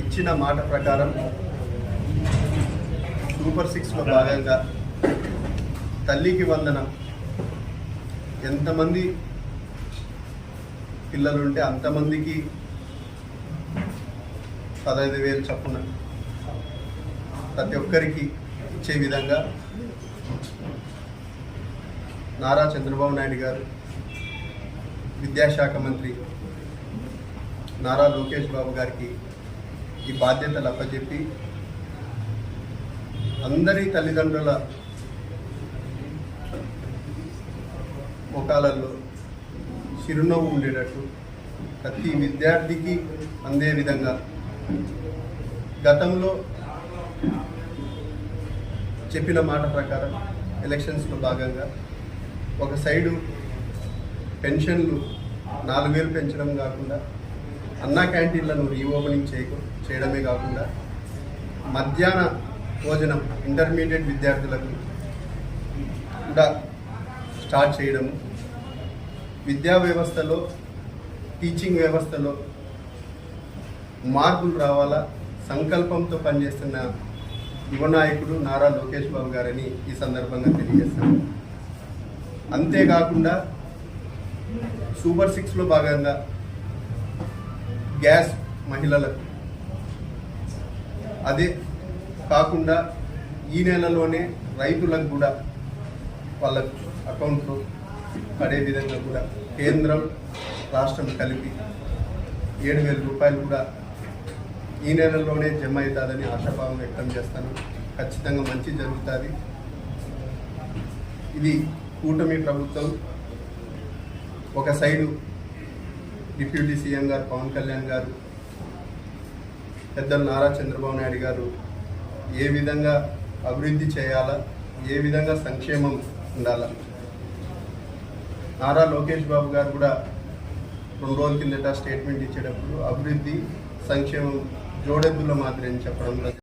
ఇచ్చిన మాట ప్రకారం సూపర్ సిక్స్లో భాగంగా తల్లికి వందనం. ఎంతమంది పిల్లలుంటే అంతమందికి పదహైదు వేలు చప్పున ప్రతి ఒక్కరికి ఇచ్చే విధంగా నారా చంద్రబాబు నాయుడు గారు విద్యాశాఖ మంత్రి నారా లోకేష్ బాబు గారికి ఈ బాధ్యతలు అప్పచెప్పి అందరి తల్లిదండ్రుల ముఖాలలో చిరునవ్వు ఉండేటట్టు ప్రతి విద్యార్థికి అందే విధంగా గతంలో చెప్పిన మాట ప్రకారం ఎలక్షన్స్లో భాగంగా ఒక సైడు పెన్షన్లు నాలుగు వేలు పెంచడం కాకుండా అన్నా క్యాంటీన్లను రీఓపెనింగ్ చేయ చేయడమే కాకుండా మధ్యాహ్న భోజనం ఇంటర్మీడియట్ విద్యార్థులకు కూడా స్టార్ట్ చేయడము. విద్యా వ్యవస్థలో టీచింగ్ వ్యవస్థలో మార్పులు రావాలా? సంకల్పంతో పనిచేస్తున్న యువ నాయకుడు నారా లోకేష్ బాబు గారని ఈ సందర్భంగా తెలియజేస్తాను. అంతేకాకుండా సూపర్ సిక్స్లో భాగంగా గ్యాస్ మహిళలకు. అదే కాకుండా ఈ నెలలోనే రైతులకు కూడా వాళ్ళ అకౌంట్లో పడే విధంగా కూడా కేంద్రం రాష్ట్రం కలిపి ఏడు వేల రూపాయలు కూడా ఈ నెలలోనే జమ అవుతుందని ఆశాభావం వ్యక్తం చేస్తాను. ఖచ్చితంగా మంచి జరుగుతుంది. ఇది కూటమి ప్రభుత్వం ఒక సైడు డిప్యూటీ సీఎం గారు పవన్ కళ్యాణ్ గారు పెద్దలు నారా చంద్రబాబు నాయుడు గారు ఏ విధంగా అభివృద్ధి చేయాలా ఏ విధంగా సంక్షేమం ఉండాలా? నారా లోకేష్ బాబు గారు కూడా రెండు రోజుల కిందట స్టేట్మెంట్ ఇచ్చేటప్పుడు అభివృద్ధి సంక్షేమం జోడెద్దుల మాదిరి అని చెప్పడం